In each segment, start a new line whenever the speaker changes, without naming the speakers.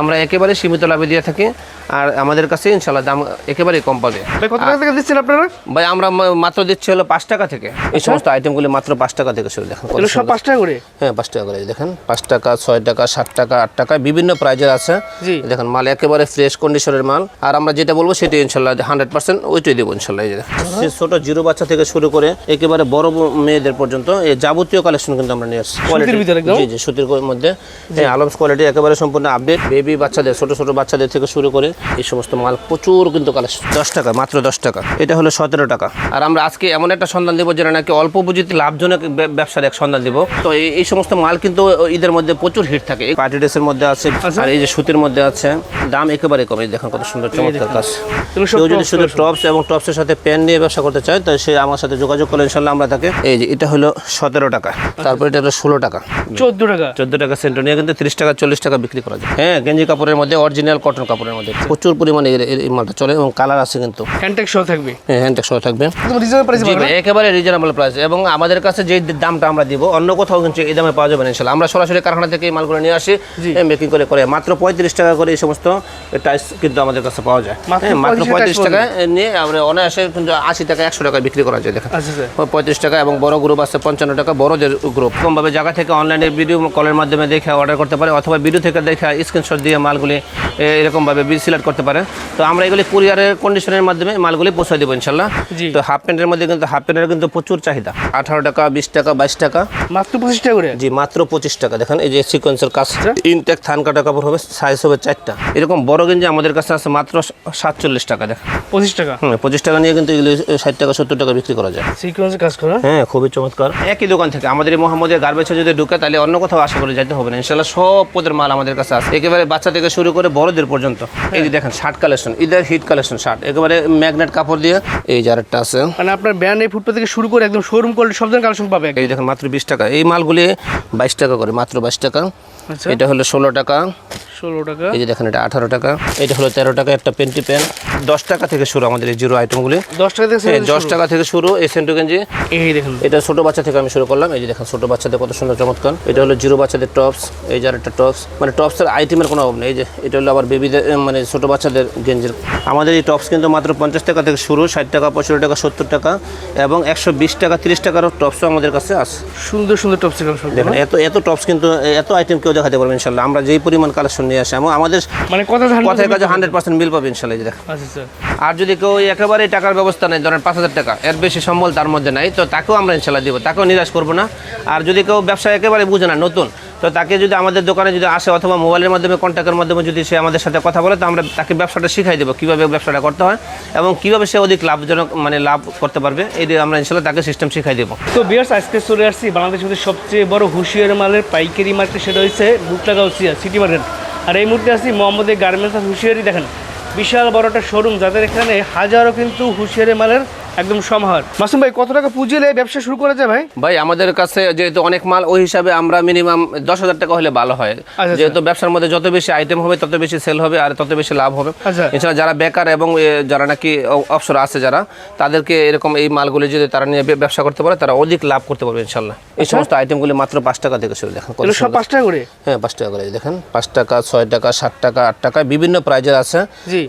আমরা একেবারে সীমিত লাভে দিয়ে থাকি আর আমাদের কাছে ইনশাল্লাহ দাম একেবারেই কম পাবে।
কত টাকা থেকে দিচ্ছেন আপনারা?
ভাই আমরা মাত্র দিচ্ছি হলো পাঁচ টাকা থেকে। এই সমস্ত আইটেমগুলি মাত্র পাঁচ টাকা থেকে শুরু দেখেন
সব পাঁচ টাকা করে?
হ্যাঁ পাঁচ টাকা করে দেখেন পাঁচ টাকা ছয় টাকা সাত টাকা আট টাকা বিভিন্ন প্রাইজের আছে। দেখেন মাল একেবারে ফ্রেশ কন্ডিশনের মাল। আর আমরা যেটা বলব সেটা ইনশাল্লাহ হান্ড্রেড পার্সেন্ট ওইটাই দেবো ইনশাল্লাহ এই দেখেন। ছোট জিরো বাচ্চা থেকে শুরু করে একেবারে বড় মেয়েদের পর্যন্ত এই যাবতীয় কালেকশন কিন্তু আমরা নিয়ে আসছি। জি জি সুতির মধ্যে। এই আলমস কোয়ালিটি একেবারে সম্পূর্ণ আপডেট বেবি বাচ্চাদের ছোট ছোট বাচ্চাদের থেকে শুরু করে এই সমস্ত মাল প্রচুর কিন্তু কালেকশন দশ টাকা মাত্র দশ টাকা। এটা হলো সতেরো টাকা। আর আমরা আজকে এমন একটা সন্ধান দেবো যেটা নাকি অল্প পুঁজিতে লাভজনক ব্যবসার এক সন্ধান দিব। তো এই- সমস্ত মাল কিন্তু ঈদের মধ্যে প্রচুর হিট থাকে। এই পার্টি ড্রেসের মধ্যে আছে।
আচ্ছা।
আর এই যে সুতির মধ্যে আছে দাম একেবারে কমে। দেখেন কত সুন্দর চমৎকার কাজ। কেউ যদি শুধু টপস এবং টপসের সাথে প্যান নিয়ে ব্যবসা করতে চায় তো সে আমার সাথে যোগাযোগ করলে ইনশাল্লাহ আমরা তাকে এই যে এটা হলো সতেরো টাকা। তারপর এটা হলো ষোলো টাকা।
চোদ্দ টাকা।
চোদ্দ টাকা সেন্ট নিয়ে কিন্তু তিরিশ টাকা চল্লিশ টাকা বিক্রি করা যায়। হ্যাঁ গেঞ্জি কাপড়ের মধ্যে অরিজিনাল কটন কাপড়ের মধ্যে। প্রচুর পরিমাণে এই মালটা চলে এবং কালার আছে কিন্তু।
হ্যান্ডটেক সহ থাকবে?
হ্যাঁ হ্যান্ডটেক সহ থাকবে। একেবারে রিজনেবল প্রাইস এবং আমাদের কাছে যে দামটা আমরা দিব অন্য কোথাও কিন্তু এই দামে পাওয়া যাবে না ইনশাল্লাহ আমরা সরাসরি কারখানা থেকে এই মালগুলো নিয়ে আসি মেকিং করে করে। মাত্র পঁয়ত্রিশ টাকা করে এই সমস্ত টাইস কিন্তু আমাদের কাছে পাওয়া যায়।
মাত্র
হ্যাঁ, মাত্র
35
পঁয়ত্রিশ
টাকা
নিয়ে আমরা অনায়াসে কিন্তু আশি টাকা একশো টাকা বিক্রি করা যায় দেখেন।
আচ্ছা
পঁয়ত্রিশ টাকা এবং বড় গ্রুপ আছে পঞ্চান্ন টাকা বড়দের গ্রুপ কমভাবে জায়গা থেকে অনলাইনে ভিডিও কলের মাধ্যমে দেখে অর্ডার করতে পারে অথবা ভিডিও থেকে দেখে স্ক্রিনশট দিয়ে মালগুলি এরকমভাবে সিলেক্ট করতে পারে। তো আমরা এগুলি কুরিয়ারের কন্ডিশনের মাধ্যমে মালগুলি পৌঁছে দেবো ইনশাল্লাহ তো হাফ প্যান্টের মধ্যে কিন্তু হাফ প্যান্টের কিন্তু প্রচুর চাহিদা। আঠারো টাকা বিশ টাকা বাইশ টাকা।
মাত্র পঁচিশ টাকা করে?
জি মাত্র পঁচিশ টাকা। দেখেন এই যে সিকোয়েন্সের
কাজটা।
ইনটেক থান কাটা কাপড় হবে সাইজ হবে চারটা। এরকম বড় গেঞ্জি আমাদের কাছে আছে মাত্র সাতচল্লিশ টাকা দেখেন।
পঁচিশ টাকা?
হুম পঁচিশ টাকা নিয়ে কিন্তু এগুলি ষাট টাকা সত্তর টাকা বিক্রি করা যায়।
সিকোয়েন্সে কাজ করা?
হ্যাঁ খুবই চমৎকার। একই দোকান থেকে আমাদের মোহাম্মদের গার্বেজে যদি ঢুকে তাহলে অন্য কোথাও আশা করে যেতে হবে না। ইনশাল্লাহ সব পদের মাল আমাদের কাছে আছে। একেবারে বাচ্চা থেকে শুরু করে বড়দের পর্যন্ত। এই যে দেখেন শার্ট কালেকশন ঈদের হিট কালেকশন শার্ট একেবারে ম্যাগনেট কাপড় দিয়ে এই যে আরেকটা আছে।
মানে আপনার ব্যান্ড এই ফুটপাথ থেকে শুরু করে একদম শোরুম কোয়ালিটি সব ধরনের কালেকশন পাবে
এই দেখেন মাত্র বিশ টাকা। এই মালগুলি বাইশ টাকা করে মাত্র বাইশ টাকা। এটা হলো ষোলো টাকা।
ষোলো টাকা।
এই যে দেখেন এটা আঠারো টাকা। এটা হলো তেরো টাকা একটা পেন্টি পেন। দশ টাকা থেকে শুরু আমাদের এই জিরো আইটেমগুলি।
দশ টাকা থেকে
দশ টাকা থেকে শুরু এই সেন্টু গেঞ্জি।
এই দেখুন।
এটা ছোটো বাচ্চা থেকে আমি শুরু করলাম। এই যে দেখেন ছোটো বাচ্চাদের কত সুন্দর চমৎকার। এটা হলো জিরো বাচ্চাদের টপস। এই যে একটা টপস। মানে টপসের আইটেমের কোনো অভাব নেই। এই যে এটা হলো আবার বেবিদের মানে ছোটো বাচ্চাদের গেঞ্জির। আমাদের এই টপস কিন্তু মাত্র পঞ্চাশ টাকা থেকে শুরু ষাট টাকা পঁয়ষট্টি টাকা সত্তর টাকা এবং একশো বিশ টাকা তিরিশ টাকারও টপসও আমাদের কাছে আছে।
সুন্দর সুন্দর টপস
দেখেন এত এত টপস কিন্তু এত আইটেম কেউ দেখাতে পারব ইনশাল্লাহ। আমরা যেই পরিমাণ কালেকশন নিয়ে আসি এবং আমাদের
মানে কথা
কথার কাছে হান্ড্রেড পার্সেন্ট মিল পাবে ইনশাল্লাহ এই যে দেখেন।
আচ্ছা স্যার
আর যদি কেউ একেবারে টাকার ব্যবস্থা নেই ধরেন পাঁচ হাজার টাকা এর বেশি সম্বল তার মধ্যে নাই তো তাকেও আমরা ইনশাল্লাহ দিব তাকেও নিরাশ করব না। আর যদি কেউ ব্যবসা একেবারে বুঝে না নতুন তো তাকে যদি আমাদের দোকানে যদি আসে অথবা মোবাইলের মাধ্যমে কন্ট্যাক্টের মাধ্যমে যদি সে আমাদের সাথে কথা বলে, তো আমরা তাকে ব্যবসাটা শিখাই দেবো কীভাবে ব্যবসাটা করতে হয় এবং কীভাবে সে অধিক লাভজনক মানে লাভ করতে পারবে। এই দিয়ে আমরা ইনশাল্লাহ তাকে সিস্টেম শিখাই দেবো।
তো বিয়ার্স আজকে চলে আসছি বাংলাদেশের সবচেয়ে বড় হুঁশিয়ার মালের পাইকারি মার্কেট, সেটা হচ্ছে বুকলাগাঁও সিটি মার্কেট আর এই মুহূর্তে আসছি মোহাম্মদের গার্মেন্টস আর হুঁশিয়ারি দেখেন। বিশাল বড় একটা শোরুম যাদের এখানে হাজারো কিন্তু হুঁশিয়ারি মালের একদম সমাহার। মাসুম ভাই কত টাকা পুঁজি এলে ব্যবসা শুরু করা যায় ভাই?
ভাই আমাদের কাছে যেহেতু অনেক মাল ওই হিসাবে আমরা মিনিমাম দশ হাজার টাকা হলে ভালো হয়।
আচ্ছা।
যেহেতু ব্যবসার মধ্যে যত বেশি আইটেম হবে তত বেশি সেল হবে আর তত বেশি লাভ হবে।
আচ্ছা।
এছাড়া যারা বেকার এবং যারা নাকি অবসর আছে যারা তাদেরকে এরকম এই মালগুলি যদি তারা নিয়ে ব্যবসা করতে পারে তারা অধিক লাভ করতে পারবে ইনশাল্লাহ এই সমস্ত আইটেমগুলি মাত্র পাঁচ টাকা থেকে শুরু দেখেন
সব পাঁচ টাকা করে?
হ্যাঁ পাঁচ টাকা করে দেখেন পাঁচ টাকা ছয় টাকা সাত টাকা আট টাকা বিভিন্ন প্রাইজের আছে।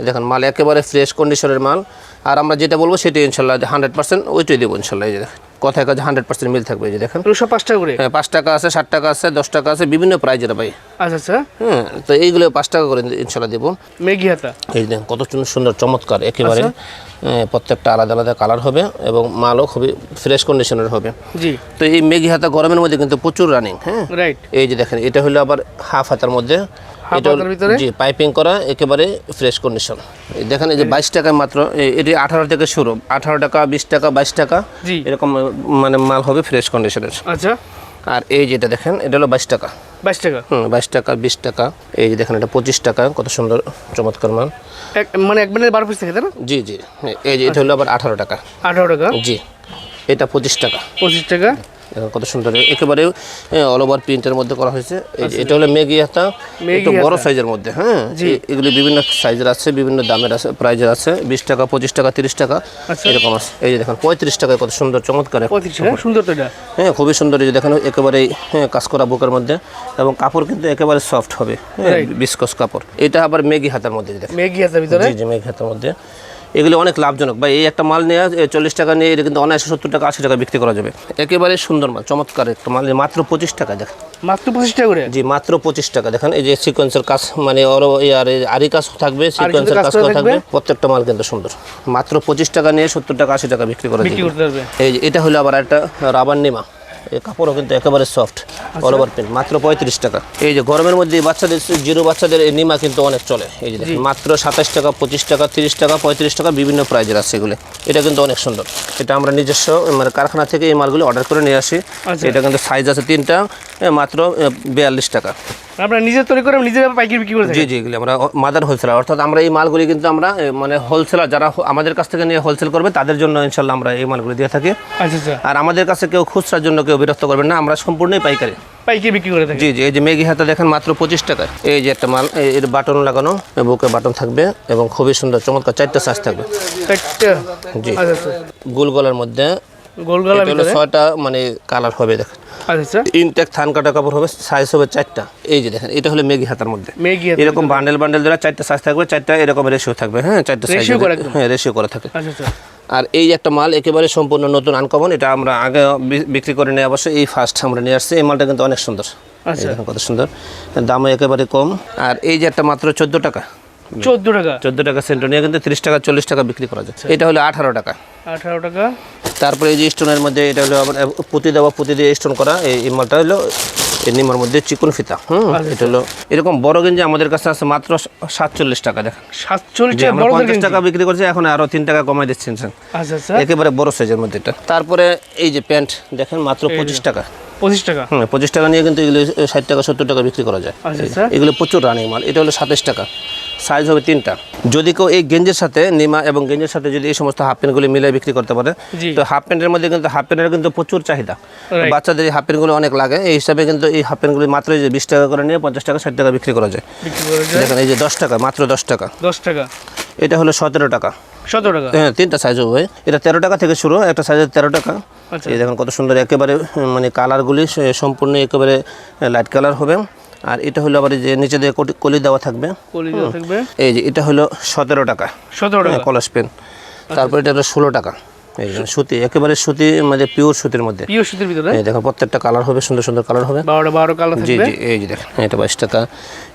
দেখেন মাল একেবারে ফ্রেশ কন্ডিশনের মাল। আর আমরা যেটা বলব সেটাই ইনশাল্লাহ হান্ড্রেড পার্সেন্ট ওইটাই দেবো ইনশাল্লাহ এই যে দেখেন। কথায় কাজে হান্ড্রেড পার্সেন্ট মিল থাকবে এই যে দেখেন।
সব পাঁচ টাকা করে?
হ্যাঁ পাঁচ টাকা আছে ষাট টাকা আছে দশ টাকা আছে বিভিন্ন প্রাইজের ভাই।
আচ্ছা আচ্ছা।
হ্যাঁ তো এইগুলো পাঁচ টাকা করে ইনশাল্লাহ দেবো।
মেঘি হাতা?
এই দেখেন কত সুন্দর সুন্দর চমৎকার একেবারে
আচ্ছা।
হ্যাঁ, প্রত্যেকটা আলাদা আলাদা কালার হবে এবং মালও খুবই ফ্রেশ কন্ডিশনের হবে।
জি।
তো এই মেঘি হাতা গরমের মধ্যে কিন্তু প্রচুর রানিং হ্যাঁ।
রাইট
এই যে দেখেন এটা হলো আবার হাফ হাতার মধ্যে
ভিতরে?
জি পাইপিং করা একেবারে ফ্রেশ কন্ডিশন দেখেন এই যে বাইশ টাকায় মাত্র এটি আঠারো থেকে শুরু। আঠারো টাকা বিশ টাকা বাইশ টাকা এরকম মানে মাল হবে ফ্রেশ কন্ডিশনের
আচ্ছা।
আর এই যেটা দেখেন এটা হলো বাইশ টাকা।
বাইশ টাকা?
হুম বাইশ টাকা বিশ টাকা এই যে দেখেন এটা পঁচিশ টাকা কত সুন্দর চমৎকার মাল।
মানে এক ব্যান্ডের বারো পিস থাকে তাই না?
জি জি এই যে এটা হলো আবার আঠারো টাকা।
আঠারো টাকা।
জি এটা পঁচিশ টাকা।
পঁচিশ টাকা।
কত সুন্দর। একেবারে অল ওভার প্রিন্টের মধ্যে করা হয়েছে। এটা হলো মেগি হাতা
মেগি
একটু বড় সাইজের মধ্যে হ্যাঁ? এগুলি বিভিন্ন সাইজের আছে বিভিন্ন দামের আছে প্রাইজের আছে বিশ টাকা পঁচিশ টাকা তিরিশ টাকা এরকম আছে। এই যে দেখেন পঁয়ত্রিশ টাকায় কত সুন্দর চমৎকার।
হ্যাঁ সুন্দর তো এটা।
হ্যাঁ খুবই সুন্দর এই যে দেখেন একেবারে হ্যাঁ, কাজ করা বুকের মধ্যে। এবং কাপড় কিন্তু একেবারে সফট হবে হ্যাঁ বিস্কস কাপড়। এটা আবার মেগি হাতার মধ্যে দেখেন।
মেগি আছে ভিতরে?
জি জি মেঘ হাতের মধ্যে। এগুলো অনেক লাভজনক। বা এই একটা মাল নিয়ে চল্লিশ টাকা নিয়ে এটা কিন্তু অনায়াসে সত্তর টাকা আশি টাকা বিক্রি করা যাবে। একেবারে সুন্দর মাল চমৎকার একটা মাল মাত্র পঁচিশ টাকা দেখেন
মাত্র পঁচিশ টাকা করে?
জি মাত্র পঁচিশ টাকা। দেখেন এই যে সিকোয়েন্সের কাজ মানে এই আর আরি কাজ থাকবে সিকোয়েন্সের
কাজ
থাকবে? প্রত্যেকটা মাল কিন্তু সুন্দর। মাত্র পঁচিশ টাকা নিয়ে সত্তর টাকা আশি টাকা বিক্রি করা যাবে। এই এটা হলো আবার একটা রাবার নিমা। এই কাপড়ও কিন্তু একেবারে সফট অল ওভার প্রিন্ট মাত্র পঁয়ত্রিশ টাকা। এই যে গরমের মধ্যে বাচ্চাদের জিরো বাচ্চাদের এই নিমা কিন্তু অনেক চলে। এই যে মাত্র সাতাশ টাকা পঁচিশ টাকা তিরিশ টাকা পঁয়ত্রিশ টাকা বিভিন্ন প্রাইজের আছে এগুলো। এটা কিন্তু অনেক সুন্দর। এটা আমরা নিজস্ব মানে কারখানা থেকে এই মালগুলো অর্ডার করে নিয়ে আসি।
আচ্ছা।
এটা কিন্তু সাইজ আছে তিনটা মাত্র বিয়াল্লিশ টাকা।
আমরা নিজে তৈরি করে নিজের পাইকারি বিক্রি করে
জি জি এগুলি আমরা মাদার হোলসেলার অর্থাৎ আমরা এই মালগুলি কিন্তু আমরা মানে হোলসেলার যারা আমাদের কাছ থেকে নিয়ে হোলসেল করবে তাদের জন্য ইনশাল্লাহ আমরা এই মালগুলি দিয়ে থাকি।
আচ্ছা আচ্ছা।
আর আমাদের কাছে কেউ খুচরার জন্য কেউ বিরক্ত করবেন না আমরা সম্পূর্ণই পাইকারি।
পাইকারি। বিক্রি করে থাকেন?
জি জি এই যে মেঘি হাতে দেখেন মাত্র পঁচিশ টাকায় এই যে একটা মাল এর বাটন লাগানো বুকে বাটন থাকবে এবং খুবই সুন্দর চমৎকার চারটা সাইজ থাকবে। জি।
আচ্ছা আচ্ছা।
গোল গলার মধ্যে
গোল গলা
এটা হলো
ভিতরে?
ছয়টা মানে কালার হবে দেখেন।
আচ্ছা আচ্ছা।
ইনটেক থান কাটা কাপড় হবে সাইজ হবে চারটা। এই যে দেখেন এটা হলো মেঘি হাতার মধ্যে। এরকম বান্ডেল বান্ডেল ধরে চারটা সাইজ থাকবে চারটা এরকম রেশিও থাকবে হ্যাঁ? চারটা সাইজ হ্যাঁ রেশিও করা থাকে।
আচ্ছা।
আর এই যে একটা মাল একেবারে সম্পূর্ণ নতুন আনকমন এটা আমরা আগে বিক্রি করে নিয়ে অবশ্যই এই ফার্স্ট আমরা নিয়ে আসছি। এই মালটা কিন্তু অনেক সুন্দর।
আচ্ছা।
কত সুন্দর। দামও একেবারে কম। আর এই যে একটা মাত্র চোদ্দ টাকা।
চোদ্দ টাকা।
চোদ্দ টাকা সেন্ট নিয়ে কিন্তু তিরিশ টাকা চল্লিশ টাকা বিক্রি করা যায়। এটা হলো আঠারো টাকা।
আঠারো টাকা।
তারপরে এই যে স্টোনের মধ্যে এটা হলো পুঁতি দেওয়া পুঁতি দিয়ে স্টোন করা এই মালটা হলো নিমার মধ্যে চিকন ফিতা হুম? এটা হলো এরকম বড় গেঞ্জি আমাদের কাছে আছে মাত্র সাতচল্লিশ টাকা দেখেন
সাতচল্লিশ
পঞ্চাশ টাকা বিক্রি করছে এখন আরও তিন টাকা কমাই দিচ্ছেন স্যার।
আচ্ছা আচ্ছা।
একেবারে বড় সাইজের মধ্যে এটা। তারপরে এই যে প্যান্ট দেখেন মাত্র পঁচিশ টাকা।
পঁচিশ টাকা?
হ্যাঁ পঁচিশ টাকা নিয়ে কিন্তু এগুলো ষাট টাকা সত্তর টাকা বিক্রি করা যায়।
আচ্ছা
এগুলো প্রচুর রানিং মাল এটা হলো সাতাশ টাকা। সাইজ হবে তিনটা। যদি কেউ এই গেঞ্জের সাথে নিমা এবং গেঞ্জের সাথে যদি এই সমস্ত হাফ প্যান্টগুলি মিলে বিক্রি করতে পারে তো হাফ প্যান্টের মধ্যে কিন্তু হাফ প্যান্টের কিন্তু প্রচুর চাহিদা। বাচ্চাদের এই হাফ প্যান্টগুলো অনেক লাগে। এই হিসাবে কিন্তু এই হাফ প্যান্টগুলি মাত্র যে বিশ টাকা করে নিয়ে পঞ্চাশ টাকা ষাট টাকা বিক্রি করা যায়। দেখেন এই যে দশ টাকা মাত্র দশ টাকা।
দশ টাকা।
এটা হলো সতেরো টাকা।
সতেরো টাকা?
হ্যাঁ তিনটা সাইজ হবে। এটা তেরো টাকা থেকে শুরু একটা সাইজের তেরো টাকা।
আচ্ছা।
এই দেখেন কত সুন্দর একেবারে মানে কালারগুলি সম্পূর্ণ একেবারে লাইট কালার হবে। আর এটা হলো আবার যে নিচে দিয়ে কলি দেওয়া থাকবে।
কলি দেওয়া থাকবে।
এই যে এটা হলো সতেরো টাকা।
সতেরো টাকা।
হ্যাঁ, কলস পেন তারপর এটা হলো ষোলো টাকা। এই সুতি একেবারে সুতি মানে পিওর সুতির মধ্যে।
পিও সুতির ভিতরে?
এই দেখেন প্রত্যেকটা কালার হবে সুন্দর সুন্দর কালার হবে।
বারোটা বারো কালার থাকবে?
জি এই যে দেখেন এটা বাইশ টাকা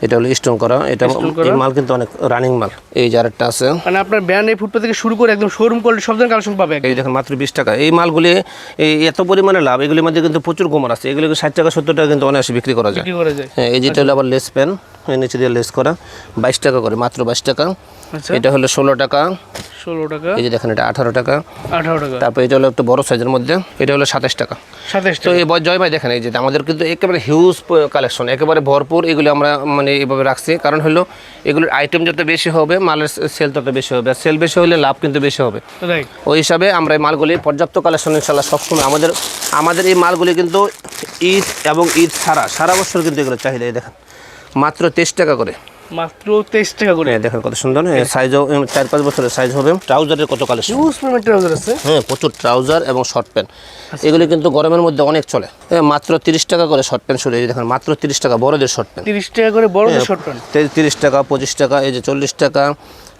এটা হলো স্টোন করা এটা এই মাল কিন্তু অনেক রানিং মাল। এই যে আরেকটা আছে।
মানে আপনার ব্যান্ড এই ফুটপাথ থেকে শুরু করে একদম শোরুম করলে সব ধরনের কালেকশন পাবে।
এই দেখেন মাত্র বিশ টাকা। এই মালগুলি এই এত পরিমাণে লাভ এগুলির মধ্যে কিন্তু প্রচুর গোমর আছে। এগুলি ষাট টাকা সত্তর টাকা কিন্তু অনায়াসে বিক্রি করা যায়।
বিক্রি করা যায়।
হ্যাঁ এই যেটা হলো আবার লেস পেন নিচে দিয়ে লেস করা। বাইশ টাকা করে মাত্র বাইশ টাকা।
আচ্ছা।
এটা হলো ষোলো টাকা।
ষোলো টাকা।
এই যে দেখেন এটা আঠারো টাকা।
আঠারো টাকা।
তারপর এটা হলো একটু বড় সাইজের মধ্যে এটা হলো সাতাশ টাকা।
সাতাশ
তো এই জয় ভাই দেখেন এই যে আমাদের কিন্তু একেবারে হিউজ কালেকশন একেবারে ভরপুর এগুলি আমরা মানে এইভাবে রাখছি। কারণ হলো এগুলোর আইটেম যত বেশি হবে মালের সেল তত বেশি হবে। আর সেল বেশি হলে লাভ কিন্তু বেশি হবে। ওই হিসাবে আমরা এই মালগুলি পর্যাপ্ত কালেকশন ইনশাল্লাহ সবসময় আমাদের আমাদের এই মালগুলি কিন্তু ঈদ এবং ঈদ ছাড়া সারা বছর কিন্তু এগুলো চাহিদা এই দেখেন। মাত্র তেইশ টাকা করে।
মাত্র তেইশ টাকা করে।
হ্যাঁ দেখেন কত সুন্দর সাইজ চার পাঁচ বছরের সাইজ হবে। ট্রাউজারের কত কালেকশন
হিউজ পেমেন্ট ট্রাউজার আছে।
হ্যাঁ প্রচুর ট্রাউজার এবং শর্ট প্যান্ট এগুলি কিন্তু গরমের মধ্যে অনেক চলে। হ্যাঁ, মাত্র তিরিশ টাকা করে শর্ট প্যান্ট শুরু। দেখেন মাত্র তিরিশ টাকা বড়দের শর্ট প্যান্ট
তিরিশ টাকা করে বড় শর্ট প্যান্ট
তিরিশ টাকা পঁচিশ টাকা এই যে চল্লিশ টাকা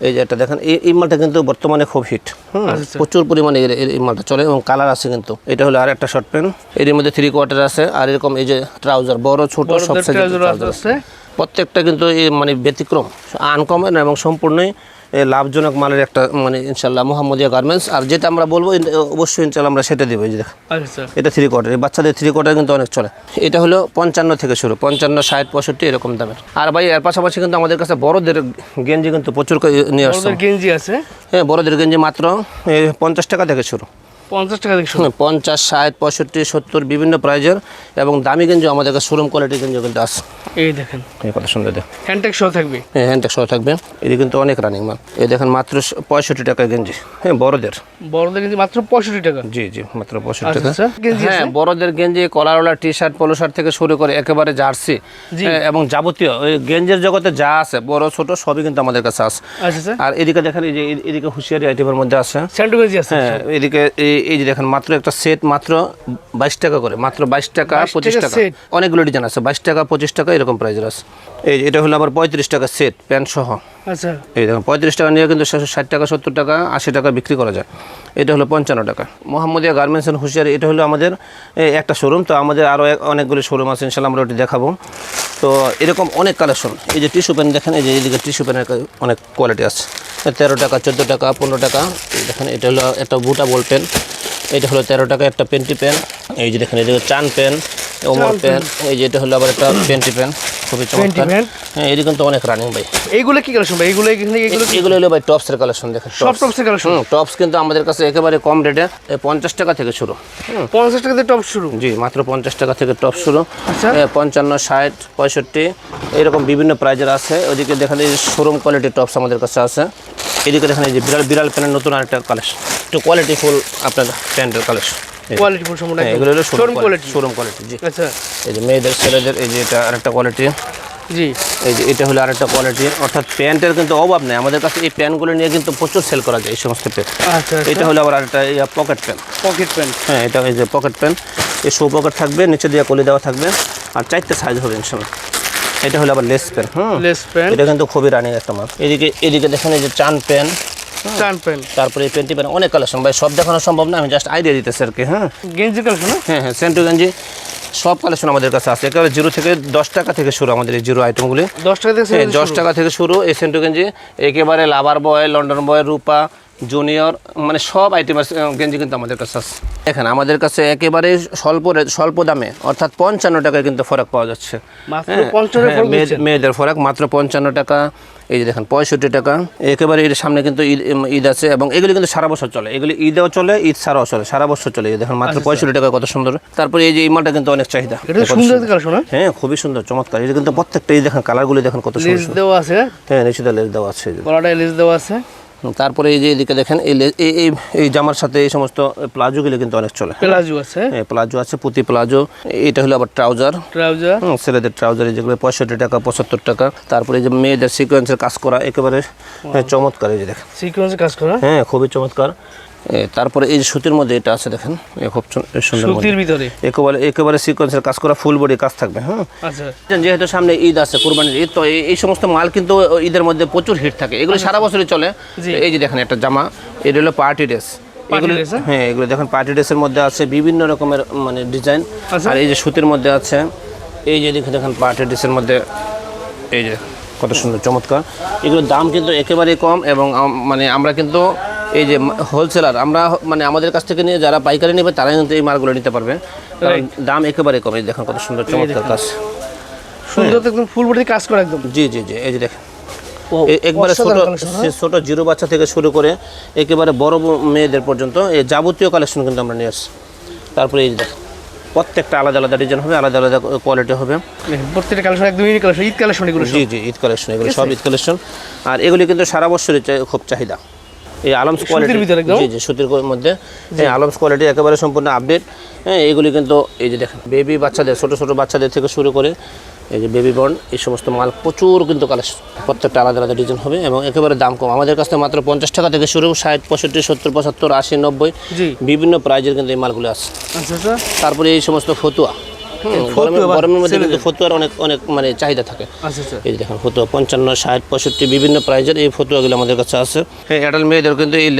এই যে এটা দেখেন এই এই মালটা কিন্তু বর্তমানে খুব হিট হুম
আচ্ছা।
প্রচুর পরিমাণে এই মালটা চলে এবং কালার আছে কিন্তু। এটা হলো আর একটা শর্ট প্যান্ট এর মধ্যে থ্রি কোয়ার্টার আছে। আর এরকম এই যে ট্রাউজার বড় ছোট সব
বড়দের
সাইজের
ট্রাউজার
আছে। প্রত্যেকটা কিন্তু এই মানে ব্যতিক্রম আনকমন এবং সম্পূর্ণই লাভজনক মালের একটা মানে ইনশাল্লাহ মোহাম্মদিয়া গার্মেন্টস আর যেটা আমরা বলব অবশ্যই ইনশাল্লাহ আমরা সেটা দেবো এই যে দেখেন।
আচ্ছা
এটা থ্রি কোয়ার্টার এই বাচ্চাদের থ্রি কোয়ার্টার কিন্তু অনেক চলে। এটা হলো পঞ্চান্ন থেকে শুরু পঞ্চান্ন ষাট পঁয়ষট্টি এরকম দামের। আর ভাই এর পাশাপাশি কিন্তু আমাদের কাছে বড়দের গেঞ্জি কিন্তু প্রচুর নিয়ে আসছে।
গেঞ্জি আছে?
হ্যাঁ বড়দের গেঞ্জি মাত্র পঞ্চাশ টাকা থেকে শুরু।
পঞ্চাশ টাকা থেকে
পঞ্চাশ ষাট পঁয়ষট্টি সত্তর বিভিন্ন প্রাইজের এবং দামি গেঞ্জি আমাদের কাছে শোরুম কোয়ালিটি গেঞ্জি কিন্তু আছে।
এই দেখেন।
এই কত সুন্দর দেখ
হ্যান্ডটেক সহ থাকবে?
হ্যাঁ হ্যান্ডটেক সহ থাকবে। এটি কিন্তু অনেক রানিং মাল। এই দেখেন মাত্র পঁয়ষট্টি টাকা গেঞ্জি। হ্যাঁ বড়দের।
বড়দের কিন্তু মাত্র পঁয়ষট্টি টাকা?
জি জি মাত্র পঁয়ষট্টি
আচ্ছা
টাকা
আচ্ছা
হ্যাঁ বড়দের গেঞ্জি কলারওয়ালা টি শার্ট পোলো শার্ট থেকে শুরু করে একেবারে জার্সি হ্যাঁ, এবং যাবতীয় ওই গেঞ্জের জগতে যা আছে বড় ছোট সবই কিন্তু আমাদের কাছে আছে।
আচ্ছা আচ্ছা।
আর এদিকে দেখেন এই যে এদিকে হুঁশিয়ারি আইটেমের মধ্যে আছে।
স্যান্ডো গেঞ্জি আছে
হ্যাঁ এদিকে এই- এই যে দেখেন মাত্র একটা সেট মাত্র বাইশ টাকা করে মাত্র বাইশ টাকা পঁচিশ
টাকা
অনেকগুলো ডিজাইন আছে বাইশ টাকা পঁচিশ টাকা এরকম প্রাইজের আছে। এই যে এটা হলো আমার পঁয়ত্রিশ টাকা সেট প্যান্ট সহ।
আচ্ছা।
এই দেখুন পঁয়ত্রিশ টাকা নিয়ে কিন্তু ষাট টাকা সত্তর টাকা আশি টাকা বিক্রি করা যায়। এটা হলো পঞ্চান্ন টাকা। মোহাম্মদিয়া গার্মেন্টস অ্যান্ড হুঁশিয়ারি এটা হলো আমাদের একটা শোরুম তো আমাদের আরও অনেকগুলো শোরুম আছে ইনশাল্লাহ আমরা ওটি দেখাবো। তো এরকম অনেক কালেকশন এই যে টিস্যু পেন দেখেন এই যে এইদিকে টিস্যু পেনের অনেক কোয়ালিটি আছে। তেরো টাকা চোদ্দ টাকা পনেরো টাকা দেখেন এটা হলো একটা বুটা বল পেন এটা হলো তেরো টাকা একটা পেন্টি পেন এই যে দেখেন এই যে চান পেন ওমর পেন এই যে এটা হলো আবার একটা পেন্টি পেন। খুবই চমৎকার। হ্যাঁ এটি কিন্তু অনেক রানিং ভাই।
এইগুলো কি কালেকশন ভাই? এগুলো কি?
এগুলো হলো ভাই টপসের কালেকশন দেখেন
সব টপসের কালেকশন
টপস কিন্তু আমাদের কাছে একেবারে কম রেটে পঞ্চাশ টাকা থেকে শুরু।
পঞ্চাশ টাকা থেকে টপ শুরু?
জি মাত্র পঞ্চাশ টাকা থেকে টপ শুরু।
আচ্ছা।
পঞ্চান্ন ষাট পঁয়ষট্টি এরকম বিভিন্ন প্রাইজের আছে। ওদিকে দেখেন এই শোরুম কোয়ালিটির টপস আমাদের কাছে আছে। এদিকে দেখেন এই যে বিড়াল বিড়াল প্যান্টের নতুন আরেকটা কালেকশন একটু কোয়ালিটি ফুল আপনার প্যান্টের কালেকশন
কোয়ালিটি ফুল সম্পূর্ণ
হ্যাঁ এগুলো হলো
শোরুম কোয়ালিটি
শোরুম কোয়ালিটি জি।
আচ্ছা।
এই যে মেয়েদের ছেলেদের এই যে এটা আরেকটা কোয়ালিটি
জি।
এই যে এটা হলো আরেকটা কোয়ালিটি অর্থাৎ প্যান্টের কিন্তু অভাব নেই। আমাদের কাছে এই প্যান্টগুলো নিয়ে কিন্তু প্রচুর সেল করা যায় এই সমস্ত প্যান্ট।
আচ্ছা
এটা হলো আবার আরেকটা পকেট প্যান্ট
পকেট প্যান্ট
হ্যাঁ এটা এই যে পকেট প্যান্ট এই শো পকেট থাকবে নিচে দিয়ে কলি দেওয়া থাকবে। আর চারটে সাইজ হবে ইনশাল্লাহ এটা হলো আবার লেস প্যান্ট হুম।
লেস প্যান্ট
এটা কিন্তু খুবই রানিং একটা মাল এদিকে এদিকে দেখেন এই যে চান প্যান্ট
প্যান্ট
তারপরে এই প্যান্টি প্যান্ট অনেক কালেকশন ভাই সব দেখানো সম্ভব না আমি জাস্ট আইডিয়া দিতেছি আর কি হ্যাঁ?
গেঞ্জি কালেকশন
হ্যাঁ হ্যাঁ সেন্টু গেঞ্জি সব কালেকশন আমাদের কাছে আছে। একেবারে জিরো থেকে দশ টাকা থেকে শুরু আমাদের এই জিরো আইটেমগুলি
দশ টাকা থেকে
হ্যাঁ দশ টাকা থেকে শুরু এই সেন্টু গেঞ্জি একেবারে lover boy London boy Rupa junior মানে সব আইটেমের গেঞ্জি কিন্তু আমাদের কাছে আছে। দেখেন আমাদের কাছে একেবারে স্বল্প স্বল্প দামে অর্থাৎ পঞ্চান্ন টাকায় কিন্তু ফরাক পাওয়া যাচ্ছে। হ্যাঁ,
55 টাকায়
হ্যাঁ। মেয়েদের ফরাক মাত্র পঞ্চান্ন টাকা এই যে দেখেন পঁয়ষট্টি টাকা। একেবারে এর সামনে কিন্তু ঈদ ঈদ আছে এবং এগুলি কিন্তু সারা বছর চলে। এগুলি ঈদেও চলে ঈদ ছাড়াও চলে সারা বছর চলে। দেখেন মাত্র পঁয়ষট্টি টাকা কত সুন্দর। তারপরে এই যে এই মালটা কিন্তু অনেক চাহিদা।
হ্যাঁ?
হ্যাঁ খুবই সুন্দর চমৎকার। যে কিন্তু প্রত্যেকটা এই দেখেন কালারগুলি দেখেন কত সুন্দর
দেওয়া আছে
হ্যাঁ? নিচে লেস দেওয়া আছে
লেস দেওয়া আছে।
তারপরে এই যে এদিকে দেখেন এই এই জামার সাথে এই সমস্ত প্লাজোগুলি কিন্তু অনেক চলে।
প্লাজো আছে।
হ্যাঁ প্লাজো আছে পুঁতি প্লাজো। এটা হলো আবার ট্রাউজার।
ট্রাউজার।
ছেলেদের ট্রাউজার যেগুলো পঁয়ষট্টি টাকা পঁচাত্তর টাকা। তারপরে এই যে মেয়েদের সিকোয়েন্সের কাজ করা একেবারে হ্যাঁ, চমৎকার এই যে দেখেন।
সিকোয়েন্সের কাজ করা?
হ্যাঁ খুবই চমৎকার। তারপরে এই যে সুতির মধ্যে এটা আছে দেখেন খুব সুন্দর।
সুতির ভিতরে?
একেবারে একেবারে সিকোয়েন্সের কাজ করা ফুল বডি কাজ থাকবে হ্যাঁ?
আচ্ছা।
যেহেতু সামনে ঈদ আছে কোরবানির ঈদ তো এই- সমস্ত মাল কিন্তু ঈদের মধ্যে প্রচুর হিট থাকে। এগুলো সারা বছরই চলে। এই যে দেখেন একটা জামা এটা হলো পার্টি ড্রেস এগুলো
হ্যাঁ?
হ্যাঁ এগুলো দেখেন পার্টি ড্রেসের মধ্যে আছে বিভিন্ন রকমের মানে ডিজাইন
আচ্ছা।
আর এই যে সুতির মধ্যে আছে এই যে দেখে দেখেন পার্টি ড্রেসের মধ্যে এই যে কত সুন্দর চমৎকার। এগুলোর দাম কিন্তু একেবারেই কম এবং মানে আমরা কিন্তু এই যে হোলসেলার আমরা মানে আমাদের কাছ থেকে নিয়ে যারা পাইকারি নেবে তারাই কিন্তু এই মালগুলো নিতে পারবে। কারণ দাম একেবারে কমে দেখেন কত সুন্দর চমৎকার কাজ।
সুন্দর তো একদম ফুল বডি কাজ করা একদম।
জি জি জি এই যে দেখেন। একবারে ছোট
হ্যাঁ?
ছোট জিরো বাচ্চা থেকে শুরু করে একেবারে বড় মেয়েদের পর্যন্ত এই যাবতীয় কালেকশন কিন্তু আমরা নিয়ে আসছি। তারপরে এই যে দেখেন প্রত্যেকটা আলাদা আলাদা ডিজাইন হবে আলাদা আলাদা কোয়ালিটি হবে।
প্রত্যেকটা কালেকশন একদম ইউনিক কালেকশন ঈদ কালেকশন এগুলো
জি জি ঈদ কালেকশন এগুলো সব ঈদ কালেকশন আর এগুলি কিন্তু সারা বছরই খুব চাহিদা। এই আলমস কোয়ালিটির
ভিতরে একদম?
জি জি সুতির মধ্যে। এই আলমস কোয়ালিটি একেবারে সম্পূর্ণ আপডেট হ্যাঁ এগুলি কিন্তু এই যে দেখেন বেবি বাচ্চাদের ছোট ছোট বাচ্চাদের থেকে শুরু করে এই যে বেবি বর্ন এই সমস্ত মাল প্রচুর কিন্তু কালেকশন প্রত্যেকটা আলাদা আলাদা ডিজাইন হবে এবং একেবারে দাম কম। আমাদের কাছে মাত্র পঞ্চাশ টাকা থেকে শুরু ষাট পঁয়ষট্টি সত্তর পঁচাত্তর আশি নব্বই বিভিন্ন প্রাইজের কিন্তু এই মালগুলো আছে।
আচ্ছা আচ্ছা।
তারপরে এই সমস্ত ফতুয়া। গরমের মধ্যে কিন্তু। ফতুয়ার অনেক অনেক মানে চাহিদা থাকে।
আচ্ছা আচ্ছা।
এই দেখেন ফতুয়া পঞ্চান্ন ষাট পঁয়ষট্টি বিভিন্ন প্রাইজের এই ফতুয়াগুলো আমাদের কাছে আছে। হ্যাঁ অ্যাডাল্ট মেয়েদের কিন্তু এই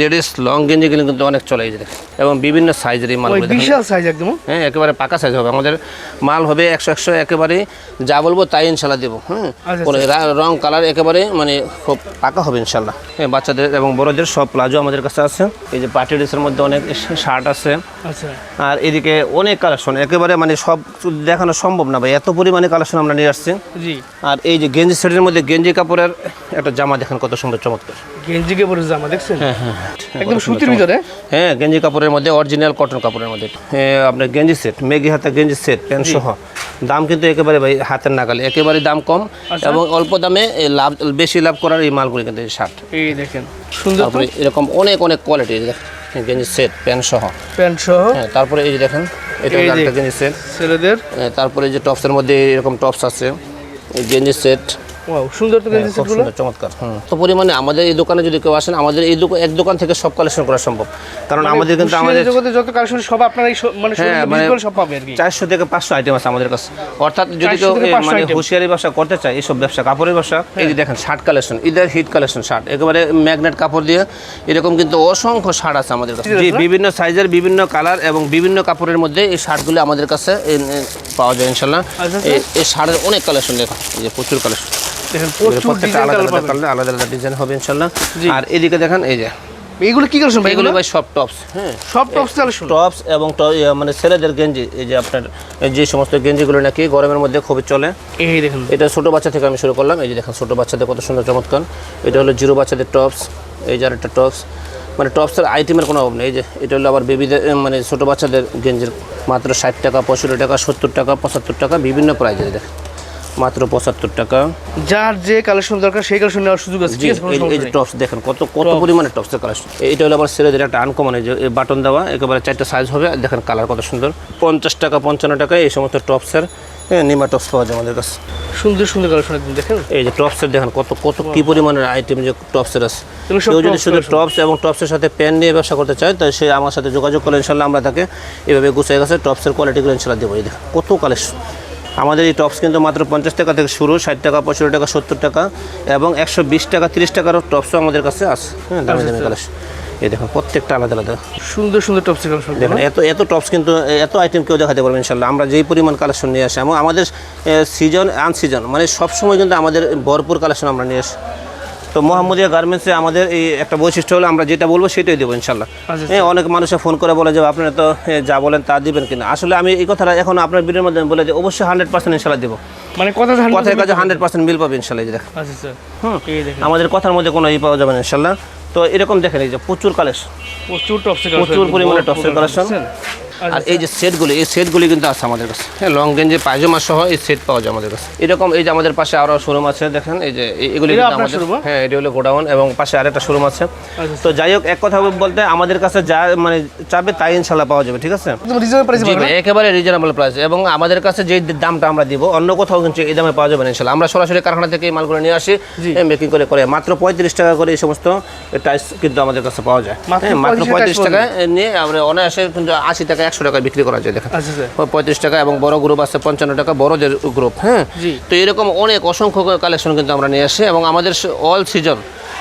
লেডিস লং গেঞ্জিগুলো কিন্তু অনেক চলে এই দেখেন। এবং বিভিন্ন সাইজের এই মালগুলো
বিশাল সাইজ একদম।
হ্যাঁ একেবারে পাকা সাইজ হবে। আমাদের মাল হবে একশো একশো একেবারে যা বলব তাই ইনশাল্লাহ দেবো হ্যাঁ।
আচ্ছা,
কোনো রা- কালার একেবারে মানে খুব পাকা হবে ইনশাল্লাহ। হ্যাঁ বাচ্চাদের এবং বড়দের সব প্লাজো আমাদের কাছে আছে। এই যে পার্টি ড্রেসের মধ্যে অনেক শার্ট আছে।
আচ্ছা।
আর এদিকে অনেক কালেকশন একেবারে মানে সব দেখানো সম্ভব না ভাই। এত পরিমাণে কালেকশন আমরা নিয়ে আসছি। আর এই যে গেঞ্জি সেটের মধ্যে গেঞ্জি কাপড়ের একটা জামা দেখেন কত সুন্দর চমৎকার।
গেঞ্জি পরে জামা দেখছেন?
হ্যাঁ হ্যাঁ
একদম সুতির ভিতরে?
হ্যাঁ গেঞ্জি কাপড়ের মধ্যে অরিজিনাল কটন কাপড়ের মধ্যে। আপনার গেঞ্জি সেট মেঘি হাতা গেঞ্জি সেট প্যান্ট সহ। দাম কিন্তু একেবারে ভাই হাতের নাগালে একেবারে দাম কম
আচ্ছা।
এবং অল্প দামে লাভ বেশি লাভ করার এই মালগুলি কিন্তু শার্ট
এই দেখেন সুন্দর
এরকম অনেক অনেক কোয়ালিটি গেঞ্জি সেট প্যান্ট সহ।
প্যান্ট সহ।
হ্যাঁ তারপরে এই যে দেখেন এটা একটা গেঞ্জি সেট
ছেলেদের।
তারপরে এই যে টপসের মধ্যে এরকম টপস আছে। গেঞ্জি সেট
ওয়াও সুন্দর তো গেঞ্জি
হ্যাঁ,
সেটগুলো?
চমৎকার। তো পরিমাণে আমাদের এই দোকানে যদি কেউ আসেন আমাদের এই দোকান এক দোকান থেকে সব কালেকশন করা সম্ভব। কারণ আমাদের কিন্তু আমাদের
জগতে যত কালেকশন সব আপনারা মানে
হ্যাঁ, মানে-
সব পাবে আর কি।
থেকে পাঁচশো আইটেম আছে আমাদের কাছে। অর্থাৎ যদি কেউ
500
মানে হুঁশিয়ারি ব্যবসা করতে চায় এইসব ব্যবসা কাপড়ের ব্যবসা এই যে দেখেন শার্ট কালেকশন ঈদের হিট কালেকশন শার্ট একেবারে ম্যাগনেট কাপড় দিয়ে এরকম কিন্তু অসংখ্য শার্ট আছে আমাদের কাছে। জি বিভিন্ন সাইজের বিভিন্ন কালার এবং বিভিন্ন কাপড়ের মধ্যে এই শার্টগুলো আমাদের কাছে পাওয়া যায় ইনশাল্লাহ
আচ্ছা,
এই- এই শার্টের অনেক কালেকশন দেখুন এই যে প্রচুর কালেকশন
দেখেন
প্রত্যেকটা আলাদা আলাদা কালার আলাদা আলাদা ডিজাইন হবে ইনশাল্লাহ। আর এদিকে দেখেন এই যে।
এইগুলো কি কালেকশন ভাই
এগুলো? ভাই সব টপস হ্যাঁ।
সব টপস কালেকশন
টপস এবং ইয়ে মানে ছেলেদের গেঞ্জি এই যে আপনার যে সমস্ত গেঞ্জিগুলো নাকি গরমের মধ্যে খুবই চলে।
এই দেখেন।
এটা ছোটো বাচ্চা থেকে আমি শুরু করলাম। এই যে দেখেন ছোটো বাচ্চাদের কত সুন্দর চমৎকার। এটা হলো জিরো বাচ্চাদের টপস এই যে আরেকটা টপস মানে টপসের আইটেমের কোনো অভাব নেই। এই যে এটা হলো আবার বেবিদের মানে ছোটো বাচ্চাদের গেঞ্জির মাত্র ষাট টাকা পঁয়ষট্টি টাকা সত্তর টাকা পঁচাত্তর টাকা বিভিন্ন প্রাইজে দেখেন। মাত্র পঁচাত্তর টাকা।
যার যে কালেকশন দরকার সেই কালেকশন নেওয়ার সুযোগ আছে।
এই- যে টপস দেখেন কত কত পরিমাণে টপসের কালেকশন এটা হলো আবার ছেলেদের একটা আনকমন এই যে বাটন দেওয়া একেবারে চারটা সাইজ হবে। দেখেন কালার কত সুন্দর। পঞ্চাশ টাকা পঞ্চান্ন টাকা এই সমস্ত টপসের নিমা টপস পাওয়া যায় আমাদের কাছে।
সুন্দর সুন্দর কালেকশন একদম দেখেন।
এই যে টপসের দেখেন কত কত কি পরিমাণের আইটেম যে টপসের আছে। কেউ যদি শুধু টপস এবং টপসের সাথে প্যান নিয়ে ব্যবসা করতে চায় তাহলে সে আমার সাথে যোগাযোগ করলে ইনশাল্লাহ আমরা তাকে এভাবে গুছিয়ে গেছে টপসের কোয়ালিটিগুলো ইনশাল্লাহ দেবো। এই দেখেন কত কালেকশন আমাদের এই টপস কিন্তু মাত্র পঞ্চাশ টাকা থেকে শুরু ষাট টাকা পঁয়ষট্টি টাকা সত্তর টাকা এবং একশো বিশ টাকা তিরিশ টাকারও টপসও আমাদের কাছে আছে। হ্যাঁ দামি দামি কালেকশন এই দেখুন প্রত্যেকটা আলাদা আলাদা।
সুন্দর সুন্দর টপস দেখুন
দেখেন এত এত টপস কিন্তু এত আইটেম কেউ দেখাতে পারবে ইনশাল্লাহ আমরা যেই পরিমাণ কালেকশন নিয়ে আসি এবং আমাদের সিজন আনসিজন মানে সবসময় কিন্তু আমাদের ভরপুর কালেকশন আমরা নিয়ে আসি। তো মোহাম্মদিয়া গার্মেন্টসে আমাদের এই একটা বৈশিষ্ট্য হলো আমরা যেটা বলব সেটাই দেবো ইনশাল্লাহ।
আচ্ছা,
হ্যাঁ অনেক মানুষে ফোন করে বলে যে আপনারা তো যা বলেন তা দিবেন কিনা? আসলে আমি এই কথাটা এখন আপনার ভিডিওর মধ্যে বলে যে অবশ্যই হান্ড্রেড পার্সেন্ট ইনশাল্লাহ দেবো।
মানে কথা
কথার কাছে হান্ড্রেড পার্সেন্ট মিল পাবে ইনশাল্লাহ দেখেন।
আচ্ছা
হুম। আমাদের কথার মধ্যে কোনো ই পাওয়া যাবে না ইনশাল্লাহ। তো এরকম দেখেন এই যে প্রচুর কালেকশন
প্রচুর টপস
প্রচুর পরিমাণে টপসের collection।
আচ্ছা,
আর এই যে সেটগুলি এই সেটগুলি কিন্তু আছে আমাদের কাছে। হ্যাঁ লং গেঞ্জি পায়জামা সহ এই সেট পাওয়া যায় আমাদের কাছে। এরকম এই যে আমাদের পাশে আরও শোরুম আছে দেখেন এই যে এগুলি আমাদের হ্যাঁ এটি হলো গোডাউন এবং পাশে আরেকটা শোরুম আছে।
আচ্ছা।
তো যাই হোক এক কথা বলতে আমাদের কাছে যা মানে চাবে তাই ইনশাল্লাহ পাওয়া যাবে ঠিক আছে? একেবারে রিজনেবল প্রাইস এবং আমাদের কাছে যে দামটা আমরা দিব অন্য কোথাও কিন্তু এই দামে পাওয়া যাবে না ইনশাল্লাহ আমরা সরাসরি কারখানা থেকে এই মালগুলো নিয়ে আসি মেকিং করে করে। মাত্র পঁয়ত্রিশ টাকা করে এই সমস্ত টাইস কিন্তু আমাদের কাছে পাওয়া যায়।
মাত্র
হ্যাঁ, মাত্র
35
পঁয়ত্রিশ
টাকা
টাকা নিয়ে আমরা অনায়াসে কিন্তু আশি টাকা একশো টাকা বিক্রি করা যায় দেখেন।
আচ্ছা
পঁয়ত্রিশ টাকা এবং বড় গ্রুপ আছে পঞ্চান্ন টাকা বড়দের গ্রুপ হ্যাঁ? তো এরকম অনেক অসংখ্য কালেকশন কিন্তু আমরা নিয়ে আসি এবং আমাদের অল সিজন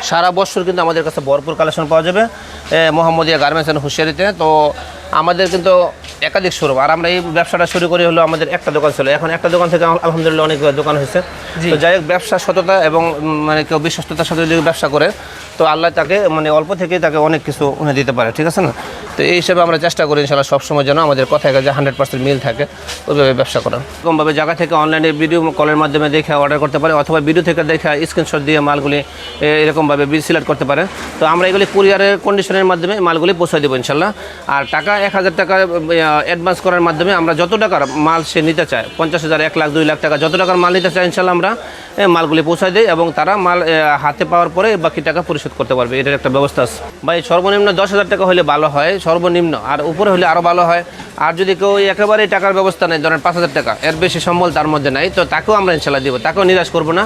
সারা বছর কিন্তু আমাদের কাছে ভরপুর কালেকশন পাওয়া যাবে। মোহাম্মদিয়া গার্মেন্টস অ্যান্ড হুঁশিয়ারিতে তো আমাদের কিন্তু একাধিক শোরুম আর আমরা এই ব্যবসাটা শুরু করি হলো আমাদের একটা দোকান ছিল। এখন একটা দোকান থেকে আলহামদুলিল্লাহ অনেক দোকান হয়েছে। তো যাই হোক ব্যবসা সততা এবং মানে কেউ বিশ্বস্ততার সাথে যদি ব্যবসা করে তো আল্লাহ তাকে মানে অল্প থেকেই তাকে অনেক কিছু উনি দিতে পারে ঠিক আছে না? তো এই হিসেবে আমরা চেষ্টা করি ইনশাল্লাহ সবসময় যেন আমাদের কথায় কাজে হান্ড্রেড পার্সেন্ট মিল থাকে, ওইভাবে ব্যবসা করা। এরকমভাবে জায়গা থেকে অনলাইনে ভিডিও কলের মাধ্যমে দেখে অর্ডার করতে পারে, অথবা ভিডিও থেকে দেখে স্ক্রিনশট দিয়ে মালগুলি এরকমভাবে সিলেক্ট করতে পারে। তো আমরা এগুলি কুরিয়ারের কন্ডিশনের মাধ্যমে মালগুলি পৌঁছে দেবো ইনশাল্লাহ আর টাকা এক হাজার টাকা অ্যাডভান্স করার মাধ্যমে আমরা যত টাকার মাল সে নিতে চায়, পঞ্চাশ হাজার, এক লাখ, দুই লাখ টাকা যত টাকার মাল নিতে চায় ইনশাল্লাহ আমরা মালগুলি পৌঁছায় দিই এবং তারা মাল হাতে পাওয়ার পরে বাকি টাকা পরিশোধ করতে পারবে। এটার একটা ব্যবস্থা আছে। ভাই, সর্বনিম্ন দশ হাজার টাকা হলে ভালো হয়। সর্বনিম্ন। আর উপরে হলে আরও ভালো হয়। আর যদি কেউ একেবারেই টাকার ব্যবস্থা নেই ধরেন পাঁচ হাজার টাকা, এর বেশি সম্বল তার মধ্যে নাই। তো তাকেও আমরা ইনশাল্লাহ দিব, তাকেও নিরাশ করব না।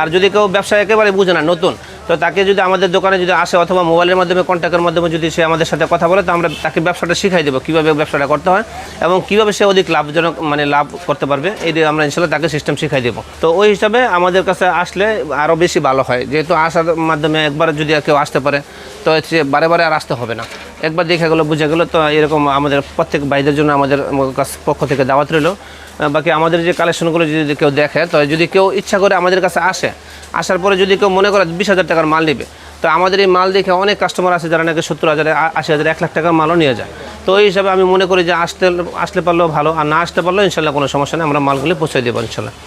আর যদি কেউ ব্যবসা একেবারে বুঝে না, নতুন তো তাকে যদি আমাদের দোকানে যদি আসে অথবা মোবাইলের মাধ্যমে, কন্ট্যাক্টের মাধ্যমে যদি সে আমাদের সাথে কথা বলে, তো আমরা তাকে ব্যবসাটা শিখাই দেবো কীভাবে ব্যবসাটা করতে হয় এবং কীভাবে সে অধিক লাভজনক মানে লাভ করতে পারবে। এই দিয়ে আমরা ইনশাল্লাহ তাকে সিস্টেম শিখাই দেবো। তো ওই হিসাবে আমাদের কাছে আসলে আরও বেশি ভালো হয়। যেহেতু আসার মাধ্যমে একবার যদি কেউ আসতে পারে, তো সে বারে বারে আর আসতে হবে না। একবার দেখে গেলো, বুঝে গেলো, তো এরকম আমাদের প্রত্যেক ভাইদের জন্য আমাদের কাছ পক্ষ থেকে দাওয়াত রইল। বাকি আমাদের যে কালেকশনগুলো যদি কেউ দেখে, তো যদি কেউ ইচ্ছা করে আমাদের কাছে আসে, আসার পরে যদি কেউ মনে করে বিশ হাজার টাকার মাল নেবে। তো আমাদের এই মাল দেখে অনেক কাস্টমার আছে যারা নাকি সত্তর হাজার আশি হাজার, এক লাখ টাকার মালও নিয়ে যায়। তো এই হিসাবে আমি মনে করি যে আসতে, আসলে পারলেও ভালো, আর না আসতে পারলেও ইনশাল্লাহ কোনো সমস্যা নেই, আমরা মালগুলি পৌঁছে দেবো ইনশাল্লাহ।